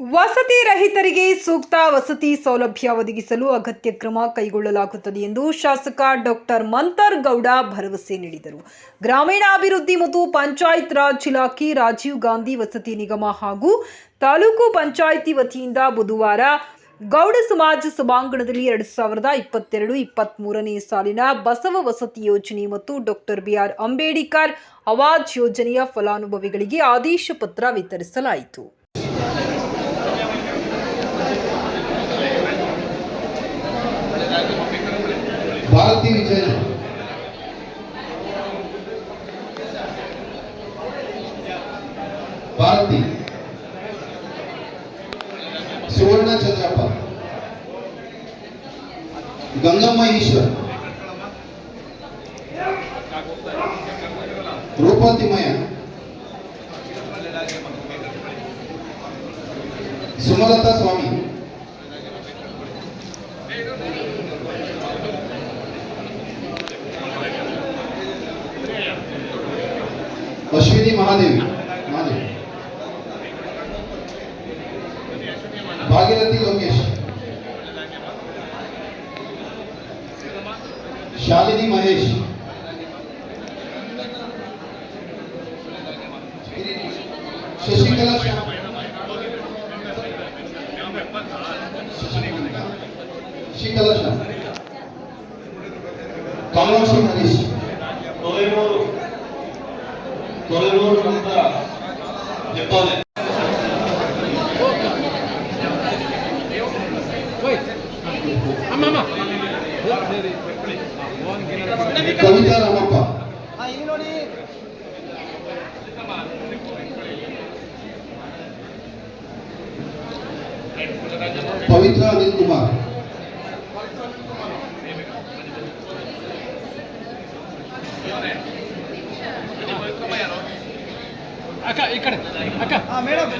ವಸತಿ ರಹಿತರಿಗೆ ಸೂಕ್ತ ವಸತಿ ಸೌಲಭ್ಯ ಒದಗಿಸಲು ಅಗತ್ಯ ಕ್ರಮ ಕೈಗೊಳ್ಳಲಾಗುತ್ತದೆ ಎಂದು ಶಾಸಕ ಡಾಕ್ಟರ್ ಮಂತರ್ ಗೌಡ ಭರವಸೆ ನೀಡಿದರು. ಗ್ರಾಮೀಣಾಭಿವೃದ್ಧಿ ಮತ್ತು ಪಂಚಾಯತ್ ರಾಜ್ ಇಲಾಖೆ ರಾಜೀವ್ ಗಾಂಧಿ ವಸತಿ ನಿಗಮ ಹಾಗೂ ತಾಲೂಕು ಪಂಚಾಯಿತಿ ವತಿಯಿಂದ ಬುಧವಾರ ಗೌಡ ಸಮಾಜ ಸಭಾಂಗಣದಲ್ಲಿ ಎರಡು ಸಾವಿರದ ಇಪ್ಪತ್ತೆರಡು ಇಪ್ಪತ್ತ್ಮೂರನೇ ಸಾಲಿನ ಬಸವ ವಸತಿ ಯೋಜನೆ ಮತ್ತು ಡಾಕ್ಟರ್ ಬಿಆರ್ ಅಂಬೇಡ್ಕರ್ ಅವಾಜ್ ಯೋಜನೆಯ ಫಲಾನುಭವಿಗಳಿಗೆ ಆದೇಶ ಪತ್ರ ವಿತರಿಸಲಾಯಿತು. Bharti Vijay Bharati Suvarna चंद्रप Gangnam Ishwar. रूपतिमय Sumalatha Swamy. Ashwini Mahadev Mahadev. Bhagirathi Lokesh. Shalini Mahesh. Shashikala Shyam ತೊಲೆನೂರು ಅಂತ ಹೆಬ್ಬಾಲೆ ಕವಿತಾ ರಾಮಪ್ಪ ಪವಿತ್ರ ಅನಿಲ್ ಕುಮಾರ್ ಅಕ್ಕ ಈ ಕಡೆ ಅಕ್ಕ. ಮೇಡಮ್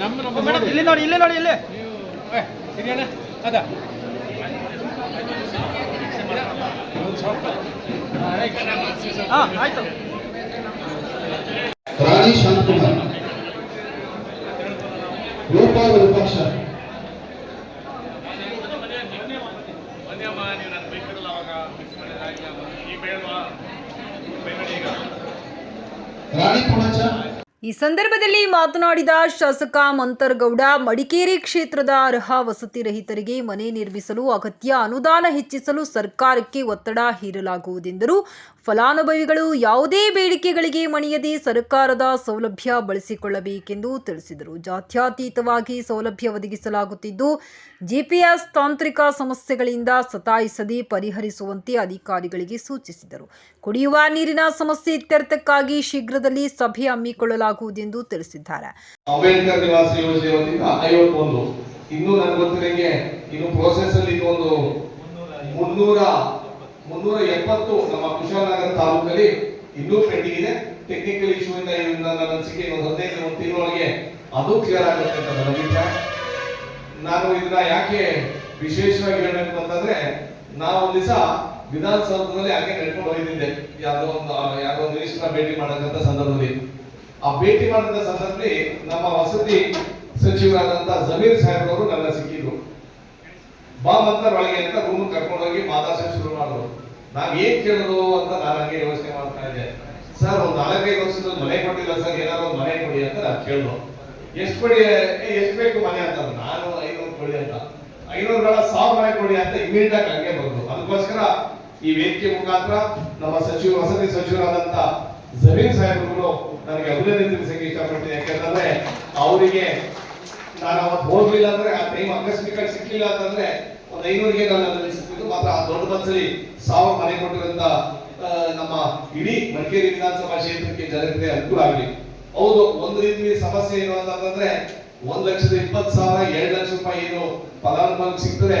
ನಮ್ಮ ಮೇಡಮ್ ಇಲ್ಲಿ ನೋಡಿ ಇಲ್ಲಿ ನೋಡಿ ಇಲ್ಲಿ. ಇದೆಯಣ್ಣ ಅದ. ಹಾ ಆಯ್ತು. ರಾಣಿ ಶಾಂತಕುಮಾರ್. ರೂಪಾ ವಿರೂಪಾಕ್ಷ. ಈ ಸಂದರ್ಭದಲ್ಲಿ ಮಾತನಾಡಿದ ಶಾಸಕ ಮಂತರ್ಗೌಡ, ಮಡಿಕೇರಿ ಕ್ಷೇತ್ರದ ಅರ್ಹ ವಸತಿ ರಹಿತರಿಗೆ ಮನೆ ನಿರ್ಮಿಸಲು ಅಗತ್ಯ ಅನುದಾನ ಹೆಚ್ಚಿಸಲು ಸರ್ಕಾರಕ್ಕೆ ಒತ್ತಡ ಹೇರಲಾಗುವುದೆಂದರು. ಫಲಾನುಭವಿಗಳು ಯಾವುದೇ ಬೇಡಿಕೆಗಳಿಗೆ ಮಣಿಯದೆ ಸರ್ಕಾರದ ಸೌಲಭ್ಯ ಬಳಸಿಕೊಳ್ಳಬೇಕೆಂದು ತಿಳಿಸಿದರು. ಜಾತ್ಯತೀತವಾಗಿ ಸೌಲಭ್ಯ ಒದಗಿಸಲಾಗುತ್ತಿದ್ದು, ಜಿಪಿಎಸ್ ತಾಂತ್ರಿಕ ಸಮಸ್ಯೆಗಳಿಂದ ಸತಾಯಿಸದೆ ಪರಿಹರಿಸುವಂತೆ ಅಧಿಕಾರಿಗಳಿಗೆ ಸೂಚಿಸಿದರು. ಕುಡಿಯುವ ನೀರಿನ ಸಮಸ್ಯೆ ಇತ್ಯರ್ಥಕ್ಕಾಗಿ ಶೀಘ್ರದಲ್ಲಿ ಸಭೆ ಹಮ್ಮಿಕೊಳ್ಳಲಾಗುವುದೆಂದು ತಿಳಿಸಿದ್ದಾರೆ. ಇನ್ನು ಮುನ್ನೂರ ಎಪ್ಪತ್ತು ನಮ್ಮ ಕುಶಾಲನಗರ ತಾಲೂಕಲ್ಲಿ ಇನ್ನೂ ಪೆಂಡಿಂಗ್ ಇದೆ. ಟೆಕ್ನಿಕಲ್ ಇಶ್ಯೂ ಇಂದ ನನ್ನ ಅನಿಸಿಕೆ ಒಂದು ಹದಿನೈದು ಒಂದು ತಿಂಗಳೊಳಗೆ ಅದು ಕ್ಲಿಯರ್ ಆಗುತ್ತೆ ಅಂತ ನನ್ನ ನಾನು ಇದನ್ನ ಯಾಕೆ ವಿಶೇಷವಾಗಿ ಹೇಳಬೇಕು ಅಂತಂದ್ರೆ, ನಾವು ಒಂದ್ ದಿವಸ ವಿಧಾನಸೌಧದಲ್ಲಿ ಹಾಗೆ ನಡ್ಕೊಂಡು ಹೋಗಿದ್ದೆ. ಯಾವ್ದೋ ಒಂದು ಯಾವ್ದೋ ಒಂದು ಮಿನಿಸ್ಟರ್ ಭೇಟಿ ಮಾಡಕ್ಕಂತ ಸಂದರ್ಭದಲ್ಲಿ. ಆ ಭೇಟಿ ಮಾಡಿದ ಸಂದರ್ಭದಲ್ಲಿ ನಮ್ಮ ವಸತಿ ಸಚಿವರಾದಂತ ಜಮೀರ್ ಸಾಹೇಬ್ರವರು ನನ್ನ ಸಿಕ್ಕಿದ್ರು. ಬಾ ಮಂತ್ರ ಒಳಗೆ ಅಂತ ರೂಮ್ ಕರ್ಕೊಂಡು ಹೋಗಿ ಮಾತಾಡ್ಸಕ್ ಶುರು ಮಾಡಿದ್ರು ನಾವ್ ಏನ್ ಕೇಳೋದು ಅಂತ ನಾನು ಹಂಗೆ ಯೋಚನೆ ಮಾಡ್ತಾ ಇದ್ದೆ. ಸರ್, ಒಂದು ನಾಲ್ಕೈದು ವರ್ಷದ ಮನೆ ಕೊಟ್ಟಿಲ್ಲ ಸರ್, ಏನಾದ್ರು ಮನೆ ಕೊಡಿ ಅಂತ ನಾನು ಕೇಳಿದ್ರು ಎಷ್ಟು ಕೊಡಿ ಎಷ್ಟು ಬೇಕು ಮನೆ ಅಂತ ನಾನು ಐನೂರು ಕೊಡಿ ಅಂತ. ಐನೂರು ಬೇಡ ಸಾವಿರ ಮನೆ ಕೊಡಿ ಅಂತ ಇಮಿಡಿಯೇಟ್ ಆಗಿ ಹಂಗೆ ಬಂದ್ರು. ಅದಕ್ಕೋಸ್ಕರ ಈ ವೇದಿಕೆ ಮುಖಾಂತರ ನಮ್ಮ ಸಚಿವ, ವಸತಿ ಸಚಿವರಾದಂತ ಜಮೀನ್ ಸಾಹೇಬ್ರು ನನಗೆ ಅಭಿನಂದನೆ ತಿಳಿಸಕ್ಕೆ ಇಷ್ಟಪಡ್ತೀನಿ. ಯಾಕಂತಂದ್ರೆ ಅವರಿಗೆ ನಾನು ಅವತ್ತು ಹೋಗ್ಲಿಲ್ಲ ಅಂದ್ರೆ, ಆ ಟೈಮ್ ಆಕಸ್ಮಿಕ ಸಿಕ್ಕಿಲ್ಲ ಅಂತಂದ್ರೆ, ಒಂದು ಐನೂರಿಗೆ ನಾನು ಸಿಕ್ಕಿದ್ದು ಮಾತ್ರ ಆ ದೊಡ್ಡ ಬಸ್ಸಲ್ಲಿ ಸಾವಿರ ಮನೆ ಕೊಟ್ಟಿರುವಂತ ನಮ್ಮ ಇಡೀ ಮಡಿಕೇರಿ ವಿಧಾನಸಭಾ ಕ್ಷೇತ್ರಕ್ಕೆ ಜನರಿಗೆ ಅನುಕೂಲ ಆಗಲಿ. ಹೌದು, ಒಂದು ರೀತಿ ಸಮಸ್ಯೆ ಏನು ಅಂತಂದ್ರೆ, ಒಂದ್ ಲಕ್ಷದ ಇಪ್ಪತ್ತು ಸಾವಿರ, ಎರಡು ಲಕ್ಷ ರೂಪಾಯಿ ಏನು ಫಲಾನುಭವಿಗೆ ಸಿಗ್ತದೆ.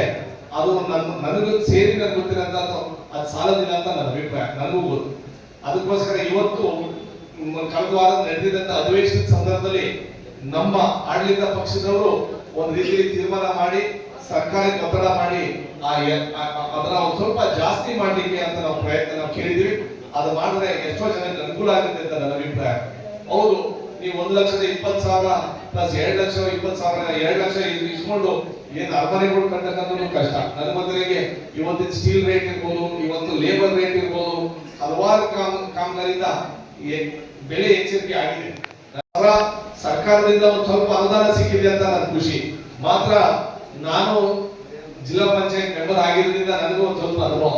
ಅದು ನನ್ನ ನನಗೂ ಸೇರಿ ನನಗೆ ಗೊತ್ತಿರೋಂಥದ್ದು. ಅದು ಸಾಲದಿಲ್ಲ ಅಂತ ನನ್ನ ಅಭಿಪ್ರಾಯ, ನನಗೂ ಗೊತ್ತು ಅದಕ್ಕೋಸ್ಕರ ಇವತ್ತು ಕಳೆದ ವಾರ ನಡೆದಿದ್ದಂತ ಅಧಿವೇಶನದ ಸಂದರ್ಭದಲ್ಲಿ ನಮ್ಮ ಆಡಳಿತ ಪಕ್ಷದವರು ಒಂದು ರೀತಿಯಲ್ಲಿ ತೀರ್ಮಾನ ಮಾಡಿ ಸರ್ಕಾರಕ್ಕೆ ಒತ್ತಡ ಮಾಡಿ, ಆ ಅದನ್ನ ಒಂದ್ ಸ್ವಲ್ಪ ಜಾಸ್ತಿ ಮಾಡ್ಲಿಕ್ಕೆ ಅಂತ ನಾವು ಪ್ರಯತ್ನ, ನಾವು ಕೇಳಿದ್ವಿ ಅದು ಮಾಡಿದ್ರೆ ಎಷ್ಟೋ ಜನಕ್ಕೆ ಅನುಕೂಲ ಆಗುತ್ತೆ ಅಂತ ನನ್ನ ಅಭಿಪ್ರಾಯ. ಹೌದು, ನೀವು ಒಂದು ಲಕ್ಷದ ಇಪ್ಪತ್ತು ಸಾವಿರ ಪ್ಲಸ್ ಎರಡು ಲಕ್ಷ, ಇಪ್ಪತ್ತು ಸಾವಿರ, ಎರಡು ಲಕ್ಷ ಇಸ್- ಇಸ್ಕೊಂಡು ಏನು ಅರಮನೆಗಳು ಕಟ್ಟಕ್ಕಂಥದ್ದು ಕಷ್ಟ. ನನ್ನ ಮೊದಲಿಗೆ ಇವತ್ತಿನ ಸ್ಟೀಲ್ ರೇಟ್ ಇರ್ಬೋದು, ಇವತ್ತು ಲೇಬರ್ ರೇಟ್ ಇರ್ಬೋದು, ಹಲವಾರು ಕಾಮ್, ಕಾಮಗಾರಿಯಿಂದ ಬೆಲೆ ಎಚ್ಚರಿಕೆ ಆಗಿದೆ. ಸರ್ಕಾರದಿಂದ ಒಂದು ಸ್ವಲ್ಪ ಅನುದಾನ ಸಿಕ್ಕಿದೆ ಅಂತ ನನ್ನ ಖುಷಿ. ಮಾತ್ರ ನಾನು ಜಿಲ್ಲಾ ಪಂಚಾಯತ್ ಮೆಂಬರ್ ಆಗಿರೋದ್ರಿಂದ ನನಗೂ ಒಂದು ಸ್ವಲ್ಪ ಅನುಭವ.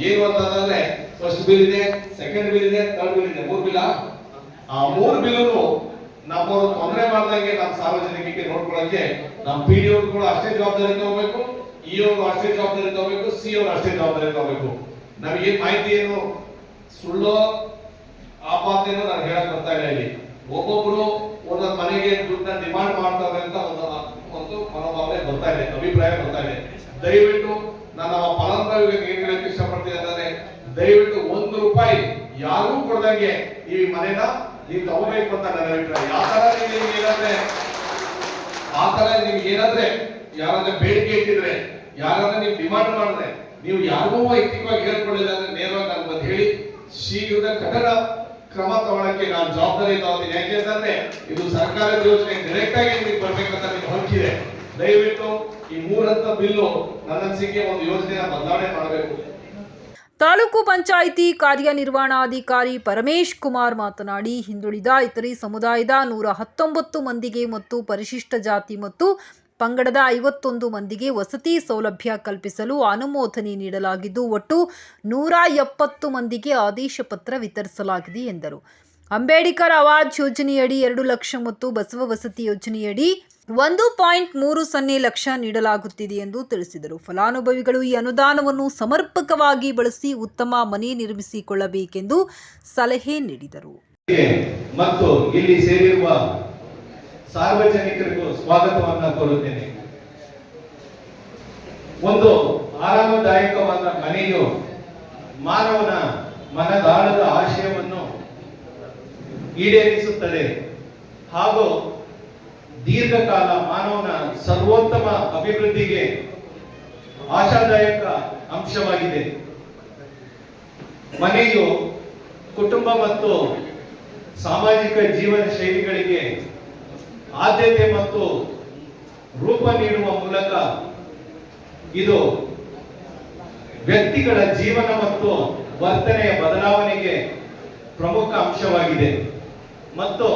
ಏನು ಅಂತಂದ್ರೆ ಫಸ್ಟ್ ಬಿಲ್ ಇದೆ ಸೆಕೆಂಡ್ ಬಿಲ್ ಇದೆ ಥರ್ಡ್ ಬಿಲ್ ಇದೆ. ಮೂರು ಬಿಲ್ ಆ? ಮೂರು ಬಿಲ್ಲು ನಮ್ಮವರು ತೊಂದರೆ ಮಾಡ್ದಂಗೆ ನಮ್ಮ ಸಾರ್ವಜನಿಕರಿಗೆ ನೋಡ್ಕೊಳಕ್ಕೆ ನಮ್ಮ ಪಿ ಡಿ ಕೂಡ ಅಷ್ಟೇ ಜವಾಬ್ದಾರಿ ತಗೋಬೇಕು ಇ ಅವರು ಅಷ್ಟೇ ಜವಾಬ್ದಾರಿ ತಗೋಬೇಕು ಸಿ ಅವರು ಅಷ್ಟೇ ಜವಾಬ್ದಾರಿ ತಗೋಬೇಕು. ನಮಗೆ ಮಾಹಿತಿ ಏನು? ಸುಳ್ಳು ಆಪಾತೇನು ನಾನು ಹೇಳಕ್ ಬರ್ತಾ ಇಲ್ಲ ಇಲ್ಲಿ. ಒಬ್ಬೊಬ್ರು ಒಂದೊಂದು ಮನೆಗೆ ದುಡ್ಡನ್ನ ಡಿಮಾಂಡ್ ಮಾಡ್ತಾರೆ ಅಂತ ಒಂದು ಮನೋಭಾವನೆ ಬರ್ತಾ ಇದೆ, ಅಭಿಪ್ರಾಯ ಬರ್ತಾ ಇದೆ. ದಯವಿಟ್ಟು ನಾನು ಆ ಫಲಾನುಭವಿಗೆ ಏನ್ ಹೇಳಕ್ ಇಷ್ಟಪಡ್ತೀನಿ ಅಂತಂದ್ರೆ, ದಯವಿಟ್ಟು ಒಂದು ರೂಪಾಯಿ ಯಾರಿಗೂ ಕೊಡ್ದಂಗೆ ಈ ಮನೆನ ನೀವು ತಗೋಬೇಕು ಅಂತ ನನ್ನ ಅಭಿಪ್ರಾಯ. ಯಾವ ತರ ನೀವು ಏನಾದ್ರೆ, ಆ ತರ ನಿಮ್ಗೆ ಏನಾದ್ರೆ ಯಾರಾದ್ರೆ ಬೇಡಿಕೆ ಇಟ್ಟಿದ್ರೆ, ಯಾರಾದ್ರೆ ನೀವು ಡಿಮಾಂಡ್ ಮಾಡಿದ್ರೆ, ನೀವು ಯಾರಿಗೂ ವೈಯಕ್ತಿಕವಾಗಿ ಹೇಳ್ಕೊಳ್ಳಿಲ್ಲ ಅಂದ್ರೆ ನೇರವಾಗಿ ನಾನು ಬಂದು ಹೇಳಿ, ಶೀಘ್ರದ ಕಠಿಣ ಕ್ರಮ ತಗೊಳಕ್ಕೆ ನಾನು ಜವಾಬ್ದಾರಿ ತಗೋತೀನಿ. ಯಾಕೆಂತಂದ್ರೆ ಇದು ಸರ್ಕಾರದ ಯೋಜನೆ ಡೈರೆಕ್ಟ್ ಆಗಿ ನಿಮಗೆ ಬರ್ಬೇಕಂತ ನಿಮ್ಗೆ ಹಕ್ಕಿದೆ. ದಯವಿಟ್ಟು ಈ ಮೂರಂತ ಬಿಲ್ಲು ನನ್ನ ಅನಿಸಿಕೆ ಒಂದು ಯೋಜನೆಯ ಬದಲಾವಣೆ ಮಾಡಬೇಕು. ತಾಲೂಕು ಪಂಚಾಯಿತಿ ಕಾರ್ಯನಿರ್ವಹಣಾಧಿಕಾರಿ ಪರಮೇಶ್ ಕುಮಾರ್ ಮಾತನಾಡಿ, ಹಿಂದುಳಿದ ಇತರೆ ಸಮುದಾಯದ ನೂರ ಹತ್ತೊಂಬತ್ತು ಮಂದಿಗೆ ಮತ್ತು ಪರಿಶಿಷ್ಟ ಜಾತಿ ಮತ್ತು ಪಂಗಡದ ಐವತ್ತೊಂದು ಮಂದಿಗೆ ವಸತಿ ಸೌಲಭ್ಯ ಕಲ್ಪಿಸಲು ಅನುಮೋದನೆ ನೀಡಲಾಗಿದ್ದು, ಒಟ್ಟು ನೂರ ಎಪ್ಪತ್ತು ಮಂದಿಗೆ ಆದೇಶ ಪತ್ರ ವಿತರಿಸಲಾಗಿದೆ ಎಂದರು. ಅಂಬೇಡ್ಕರ್ ಅವಾಜ್ ಯೋಜನೆಯಡಿ ಎರಡು ಲಕ್ಷ ಮತ್ತು ಬಸವ ವಸತಿ ಯೋಜನೆಯಡಿ ಒಂದು ಪಾಯಿಂಟ್ ಮೂರು ಸೊನ್ನೆ ಲಕ್ಷ ನೀಡಲಾಗುತ್ತಿದೆ ಎಂದು ತಿಳಿಸಿದರು. ಫಲಾನುಭವಿಗಳು ಈ ಅನುದಾನವನ್ನು ಸಮರ್ಪಕವಾಗಿ ಬಳಸಿ ಉತ್ತಮ ಮನೆ ನಿರ್ಮಿಸಿಕೊಳ್ಳಬೇಕೆಂದು ಸಲಹೆ ನೀಡಿದರು. ಮತ್ತು ಇಲ್ಲಿ ಸೇರಿರುವ ಸಾರ್ವಜನಿಕರಿಗೂ ಸ್ವಾಗತವನ್ನು ಕೋರುತ್ತೇನೆ. ಒಂದು ಆರಾಮದಾಯಕವಾದ ಮನೆಯು ಮಾನವನ ಮನದಾಳದ ಆಶಯವನ್ನು ಈಡೇರಿಸುತ್ತದೆ ಹಾಗೂ ದೀರ್ಘಕಾಲ ಮಾನವನ ಸರ್ವೋತ್ತಮ ಅಭಿವೃದ್ಧಿಗೆ ಆಶಾದಾಯಕ ಅಂಶವಾಗಿದೆ. ಮನೆಯು ಕುಟುಂಬ ಮತ್ತು ಸಾಮಾಜಿಕ ಜೀವನ ಶೈಲಿಗಳಿಗೆ ಆದ್ಯತೆ ಮತ್ತು ರೂಪ ನೀಡುವ ಮೂಲಕ ಇದು ವ್ಯಕ್ತಿಗಳ ಜೀವನ ಮತ್ತು ವರ್ತನೆಯ ಬದಲಾವಣೆಗೆ ಪ್ರಮುಖ ಅಂಶವಾಗಿದೆ. ಮತ್ತು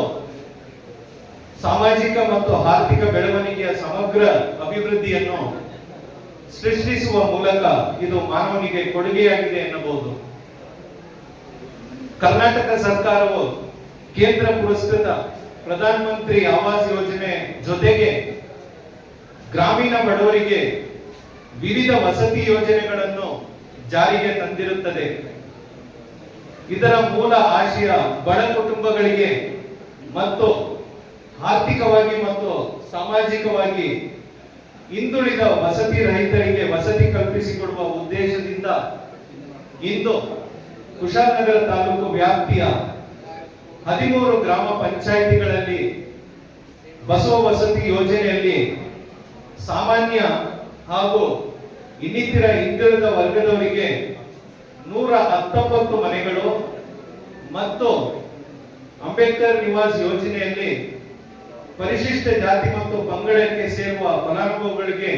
ಸಾಮಾಜಿಕ ಮತ್ತು ಆರ್ಥಿಕ ಬೆಳವಣಿಗೆಯ ಸಮಗ್ರ ಅಭಿವೃದ್ಧಿಯನ್ನು ಸೃಷ್ಟಿಸುವ ಮೂಲಕ ಇದು ಮಾನವನಿಗೆ ಕೊಡುಗೆಯಾಗಿದೆ ಎನ್ನಬಹುದು. ಕರ್ನಾಟಕ ಸರ್ಕಾರವು ಕೇಂದ್ರ ಪುರಸ್ಕೃತ ಪ್ರಧಾನ ಮಂತ್ರಿ ಆವಾಸ್ ಯೋಜನೆ ಜೊತೆಗೆ ಗ್ರಾಮೀಣ ಬಡವರಿಗೆ ವಿವಿಧ ವಸತಿ ಯೋಜನೆಗಳನ್ನು ಜಾರಿಗೆ ತಂದಿರುತ್ತದೆ. ಇದರ ಮೂಲ ಆಶಯ ಬಡ ಕುಟುಂಬಗಳಿಗೆ ಮತ್ತು ಆರ್ಥಿಕವಾಗಿ ಮತ್ತು ಸಾಮಾಜಿಕವಾಗಿ ಹಿಂದುಳಿದ ವಸತಿ ರಹಿತರಿಗೆ ವಸತಿ ಕಲ್ಪಿಸಿಕೊಡುವ ಉದ್ದೇಶದಿಂದ ಇಂದು ಕುಶಾಲನಗರ ತಾಲೂಕು ವ್ಯಾಪ್ತಿಯ ಹದಿಮೂರು ಗ್ರಾಮ ಪಂಚಾಯಿತಿಗಳಲ್ಲಿ ಬಸವ ವಸತಿ ಯೋಜನೆಯಲ್ಲಿ ಸಾಮಾನ್ಯ ಹಾಗೂ ಇನ್ನಿತರ ಹಿಂದುಳಿದ ವರ್ಗದವರಿಗೆ ನೂರ ಹತ್ತೊಂಬತ್ತು ಮನೆಗಳು ಮತ್ತು ಅಂಬೇಡ್ಕರ್ ನಿವಾಸ್ ಯೋಜನೆಯಲ್ಲಿ ಪರಿಶಿಷ್ಟ ಜಾತಿ ಮತ್ತು ಪಂಗಡಕ್ಕೆ ಸೇರುವ ಫಲಾನುಭವಿಗಳಿಗೆ